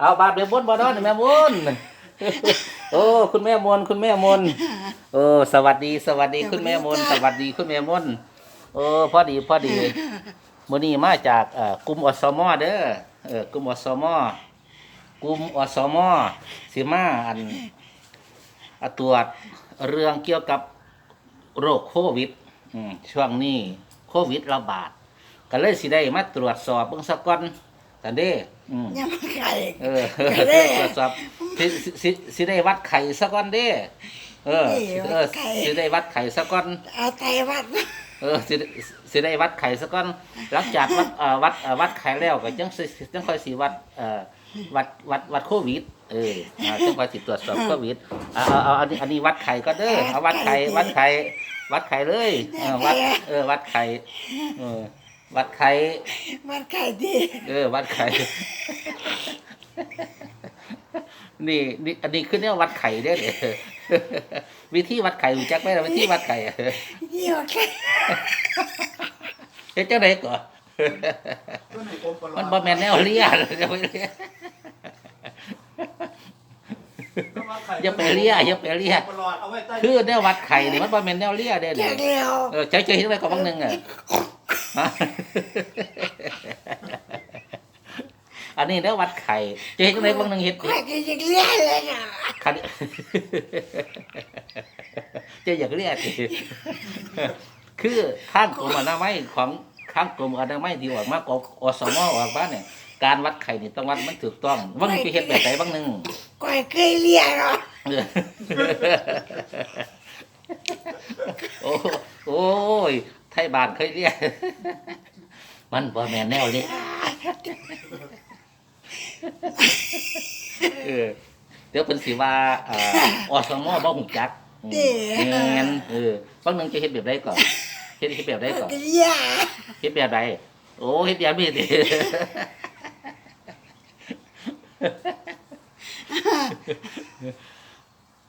เอาบาดเดือบนบ่นอนแม่มนโอ้คุณแม่มนคุณแม่มนโอ้สวัสดีสวัสดีคุณแม่มนสวัสดีคุณแม่มนโอ้พอดีพอดีมื้อนี้มาจากเอ่อกลุ่มอสมเด้อเออกลุ่มอสมกลุ่มอสมสิมาอันอะตรวจเรื่องเกี่ยวกับโรคโควิดอืมช่วงนี้โควิดระบาดก็เลยสิได้มาตรวจสอบเบิ่งซะก่อนกันเด้ อืมยังไม่ไข่เออก็ได้ ตรวจสอบสิสิสิสิได้วัดไข่ซะก่อนเด้เออนี่เอวัอดไข่ สิได้วัดไข่ซะก่อน เอาไตวัดเออสิสิได้วัดไข่ซะก่อนหลังจากวัดเอ่อวัดเอ่อวัดไข่แล้วก็จังสิจังค่อยสิวัดเอ่อวัดวัดวัดโควิดเอออ่าจังค่อยสิตรวจสอบโควิดเอาเอาเอาอันนี้อันนี้วัดไข่ก็เด้อเอาวัดไข่วัดไข่วัดไข่เลยเออวัดเออวัดไข่เออ วัดไข่วัดไข่ดีเออ วัดไข่นี่นี่อันนี้คือเนี่ยวัดไข่เด้อเนี่ยวิธีวัดไข่รู้จักไหมล่ะวิธีวัดไข่อะยี่ห้อไข่เฮ็ดจังไดก่อนก็ในอมปลอดมันบ่แม่นแนวเลียอย่าไปเลียอย่าไปเลียอย่าไปเลียอมปลอดเอาไว้ใต้คือแนววัดไข่นี่มันบ่แม่นแนวเลียเด้อแจเนี่ยกเร็วเออใจใจเห็นไว้ก่อนบางหนึงอะฮะ อันนี้แนววัดไข่จะเห็นจังไดบางหนึงเฮ็ดไข่ก็ยังเลี้ยเลยนะคันจะอยากเรียกสิคือข้างกรมอนามัยของข้างกรมอนามัยที่ออกมากอสมออกบ้านเนี่ยการวัดไข่นี่ต้องวัดมันถูกต้องบางทีเฮ็ดแบบไหนบางหนึงก่อยเคยเลี้ยเนาะเออโอ้โอ้ยไทยบ้านเคยเรียก มันบ่แม่นแนวเลยเออเดี๋ยวเพิ่นสิว่าอ่าอสมบ่ฮู้จักอืมแม่นเออบางหนึงจะเฮ็ดแบบใดก่อนเฮ็ดเฮ็ดแบบใดก่อนก็เลี้ยเฮ็ดแบบใดโอ้เฮ็ดแบบนี้สิ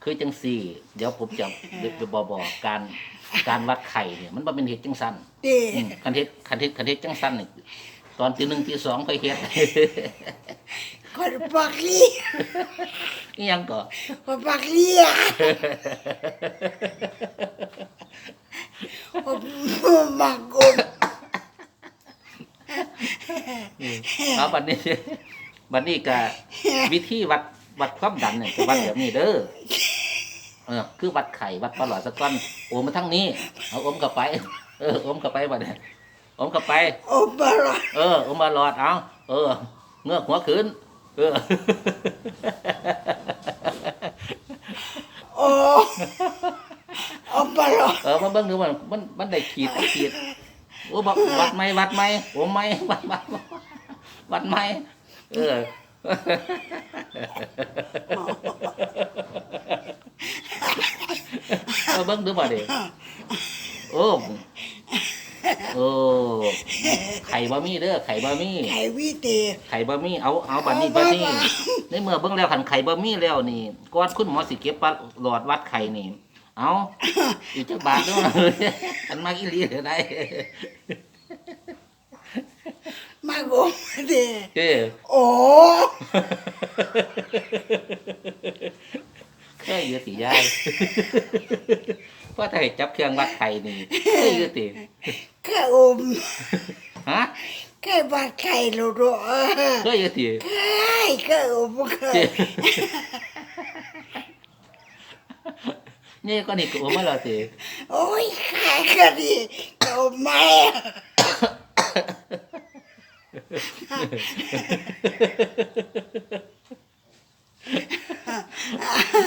คือจังสี่ เดี๋ยวผมจะจะบอกบอกการการวัดไข่เนี่ย มันบ่เป็นเฮ็ดจังสั้นดีอืมคันเฮ็ดคันเฮ็ดคันเฮ็ดจังสั้นนี่ตอนที่หนึ่งที่สองค่อยเฮ็ด คนปักเลี้ยอีหยังก็คนปักเลี้ยคนมักกบเอาบัดนี้บัดนี้ก็วิธีวัดวัดความดันเนี่ยจะวัดแบบนี้เด้อเออคือวัดไข่วัดปลาหลอดสักก้อนโอมมาทั้งนี้เอาอมกลับไป เอออมกลับไปบัดนี้อมกลับไปโอ้บลอดเอออมมาหลอดเอาเออ เงือกหัวขึ้นเออโอ้โอ้บลอดเออมาเบิ่งดูมันมันมันได้ขีดขีดโอ้บอกวัดไหมวัดไหมโอ้ไหมวัดวัดวัดไหมเออ เออเบิ่งดูบ่เด็โอ้โอ้ไข่บะมี่เด้อไข่บะมี่ไข่วิเตไข่บะมี่เอาเอาบัดนี้บัดนี้ในเมื่อเบิ่งแล้วขันไข่บะมี่แล้วนี่ก่อนคุณหมอสิเก็บปลาหลอดวัดไข่นี่เอาอีกจักบาทเด้ออันมากอีหลีเด้อได้ มากบเตเอ้อโอ้เคยอยู่ติยายเพราะถ้าให้จับเครื่องวัดไข่นี่เคยอยู่ติแค่อมฮะแค่บาดไข่โลโดเออเคยอยู่ติไข่แค่อมเคเจ้ยนี่ก็นี่กูมาแล้วติโอ้ยไข่ก็ดีแต่อมไม่อะ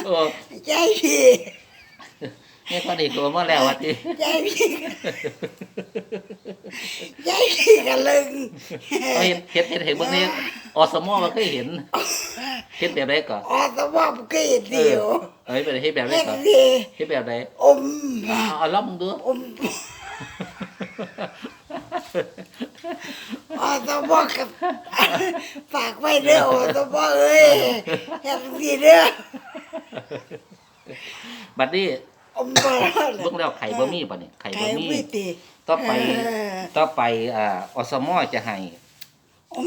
โอ้ใจพี่นี่ก็นี่กูมาแล้วว่าติใจพี่ใจพี่กันลึงเอาเห็นเห็นเห็นเห็นเบิ่งนี่อสมอมันเคยเห็นเห็นแบบใดก่อนอ๋อสมองก็เห็นเอเดีอยวเอ้ยเป็นเฮ็ดแบบใดเห็นก่อนดีเฮ็ดแบบใดอมเอาเอาลองมึงดูอม อ๋อสมองกับฝากไว้เด้ออ๋อสมองเอ้ยเห็นดีเด้อบัดนี้อมบลอดเบิ่งแล้วไข่บ่มีป่ะนี่ไข่ไข่บ่มีวิตีต่อไปเออต่อไปอ่าอสมอจะให้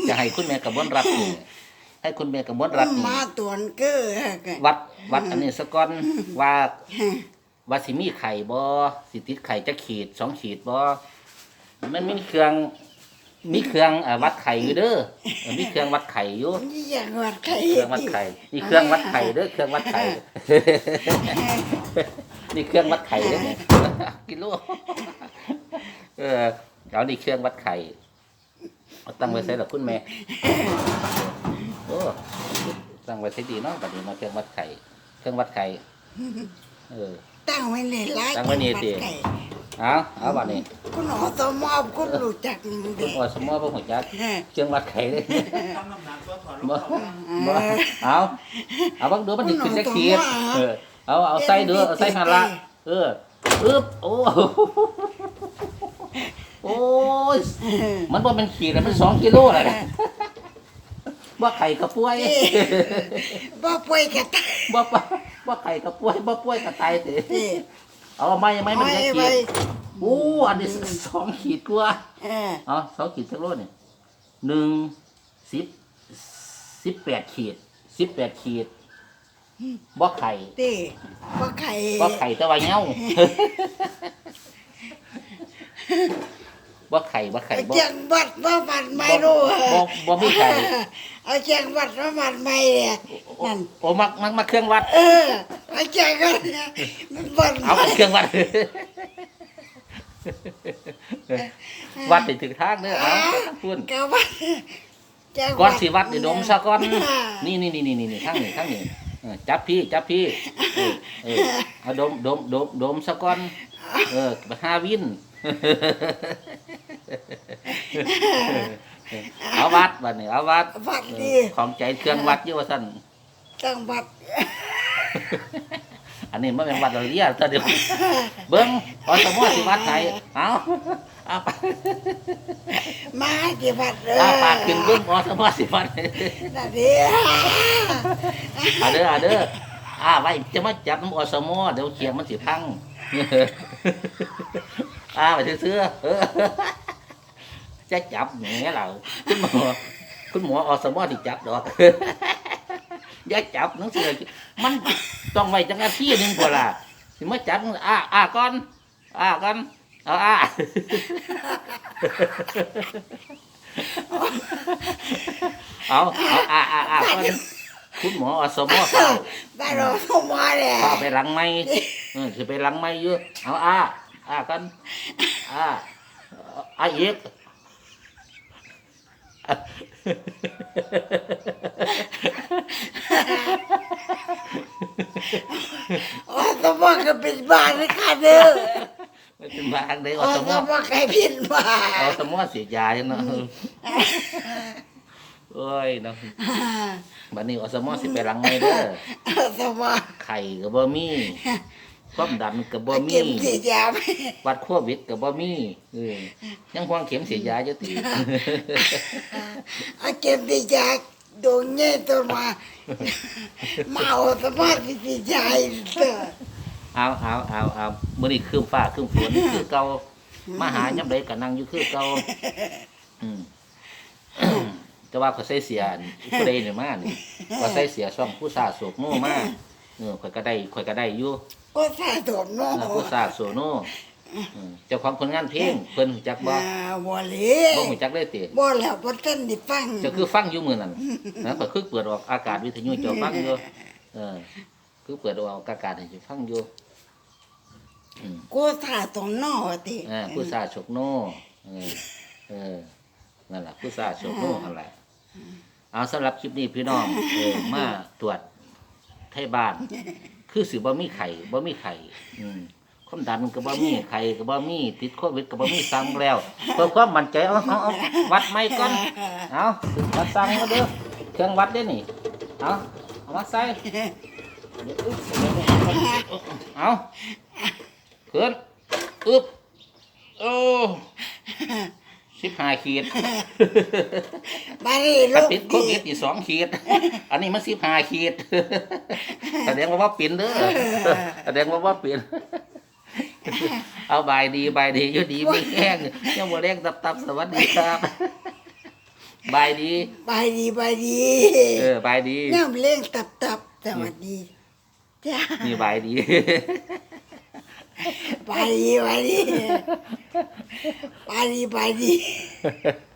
จะให้คุณแม่กับบนรับนี่ให้คุณแม่กมลรัตน์นี่มาตวนเก้อวัดวัดอันนี้สก่อนว่าว่าสิมีไข่บ่สิติดไข่จะขีดสองขีดบ่ มันมีเครื่องมีเครื่องอ่าวัดไข่อยู่เด้อเออมีเครื่องวัดไข่อยู่นี่อยากวัดไข่เครื่องวัดไข่นี่เครื่องวัดไข่เด้อเครื่องวัดไข่นี่เครื่องวัดไข่เด้อเนี่ยกิโลเออเอานี่เครื่องวัดไข่เอาตั้งไว้ใส่หรอคุณแม่โอ้ตั้งไว้ใส่ดีเนาะบัดนี้มาเครื่องวัดไข่เครื่องวัดไข่เออตั้งไว้ในร้านตั้งไว้นี่สิวัดไข่ เอาเอาบัดนี้คุณหอสมอบคุณรู้จักมึงคุเด็ณอสมอพวกหัวจักกเครื่องวัดไข่เลยทำน้ำหนักตัวถอดรบ่องเท้าบ่เอาเอาบังดูมันถึงขึ้นจะขีดเออเอาเอาใส่เด้อเอาใส่หันละเอออึ๊บโอ้โอ้ยมันบ่เป็นขีดแล้วมันสองกิโลแล้วนะบ่ไข่กระป่วยบ่ป่วยกระตายบ่ปะบ่ไข่กระป่วยบ่ป่วยกระตายสินี่เอาไม่ไม่มันจะไว้ขีไว้ดโอ้อันนี้สองขีดกว่าเออเอาสองขีดสักโลนี่หนึ่งสิบสิบแปดขีดสิบแปดขีดบ่ไข่ตีบ่ไข่บ่ไข่แต่ว่าเงาบ่ไข่บ่ไข่เอาบ่เจียงวัดมาบัดไม่รู้บ่บ่มีไข่เอาเจียงวัดมาบัดไม่เนี่ยนั่นโอ้มักมักมักเครื่องวัด เออเอาเจียงกันมันบัดเอาไม่เครื่องวัดวัดไปถึงทางเด้อเอาพุ่นกะวัดเจียงก่อนสิวัดนี่ดมซะก่อนอ่านี่นี่นี่นี่นี่ทางนี้ทางนี้เออจับพี่จับพี่เออเออเอาดมดมดมดมซะก่อนเออไปหาวินเอาวัดบัดนี้เอาวัดวัดเอดีอของใจเครื่องวัดอยู่ว่าซั่นจังวัด อันนี้มันเป็นวัดเราเรียกแต่เดี๋ยวเบิ้งอสมอสิวัดไหนเอาเอาปากมาที่วัดเออเอาปากขึ้นเบิ้งอสมอสิวัดนั่นดิเอาเด้อเอาเด้ออ่าไว้จะมาจับน้ำอสมอเดี๋ยวเขียงมันสิพังอ่าไปซื้อๆเออจะจับแหมเราคุณหมอคุณหมออสมอที่จับดอก อย่าจับหนังสือมันต้องไว้จังนาทีหนึงพอละสิมาจับอ่าอ่าก่อนอ่าก่อนเอาอ่าเอาเอาอ่าอ่าอ่าก่อนคุณหมออสมอเข้าบ้านเราสมอเลยเข้าไปหลังไม้เออคือไปหลังไม้เยอะเอาอ่าอ่ากันอ่าอ่าอีก โอ้สมอก็ เป็นบ้านเลยค่ะเด้อไม่เป็นบางเลยอโอ้สสมอมอใครพินบ้าอสมอเสียยาจังเนาะโอ้ยเนาะบัดนี้อสมอสิไปหลังไม้เด้อสมอไข่ก็บ่มีความดันก็บ่มีเก็บสียาไปวัดโควิดก็บ่มีเออยังควงเข็มเสียยาอยู่ติเอาเก็บสียาดวงเงี้ยตัวมามาเอาสมอสียาเด้อ เอาเอาเอาเอามื้อนี้คืมฟ้าคืมฝนคือเก่ามาหายามใดก็นั่งอยู่คือเก่าอืมแต่ว่าเขาใส่เสียอันผู้ใดนี่มานี่ก็ใส่เสียช่องผู้สาโศกโน่มาเออข่อยก็ได้ข่อยก็ได้อยู่ก็ใส่ถมโน่เออผู้สาโซโน่เออเจ้าของผลงานเพลงเพิ่นรู้จักบ่อ่าบ่เลยบ่รู้จักเลยติบ่แล้วบ่ทันได้ฟังเจะคือฟังอยู่มื้อนั้นนะข่อยคือเปิดออกอากาศวิทยุเจ้าฟังอยู่เออ คือเปิดออกอากาศให้เจ้าฟังอยู่อืมกูถ่าตรงนอกติอ่าผู้สาโชกโน่เออเออนั่นแหละผู้สาโชกโน่อะไรเอาสำหรับคลิปนี้พี่น้องเออมาตรวจไทยบ้าน คือสิบ่มีไข่บ่มีไข่อืมความดันก็บ่มีไข่ก็บ่มีติดโควิดก็บ่มีสั่งแล้วเพื่อความมั่นใจเอาเอาเอาวัดไม่ก่อนเอามาสั่งมาเด้อเครื่องวัดเด้อนี่เอาเอามาใส่ เเอาขึ้นอึ๊บโอ้สิบห้าขีดบารีลูกปิดโควิดอีกสองขีด อันนี้มันสิบห้าขีด แสดงว่าว่าปิ่นเด้อแสดงว่าว่าปิ่นเอาบายดีบายดีอยู่ดีไม่แห้งยังโมเล็กตับตับสวัสดีครับบายดีบายดีบายดี เออบยดียังเล่งตับตับสวัสดี 你外地。外地外地，外地。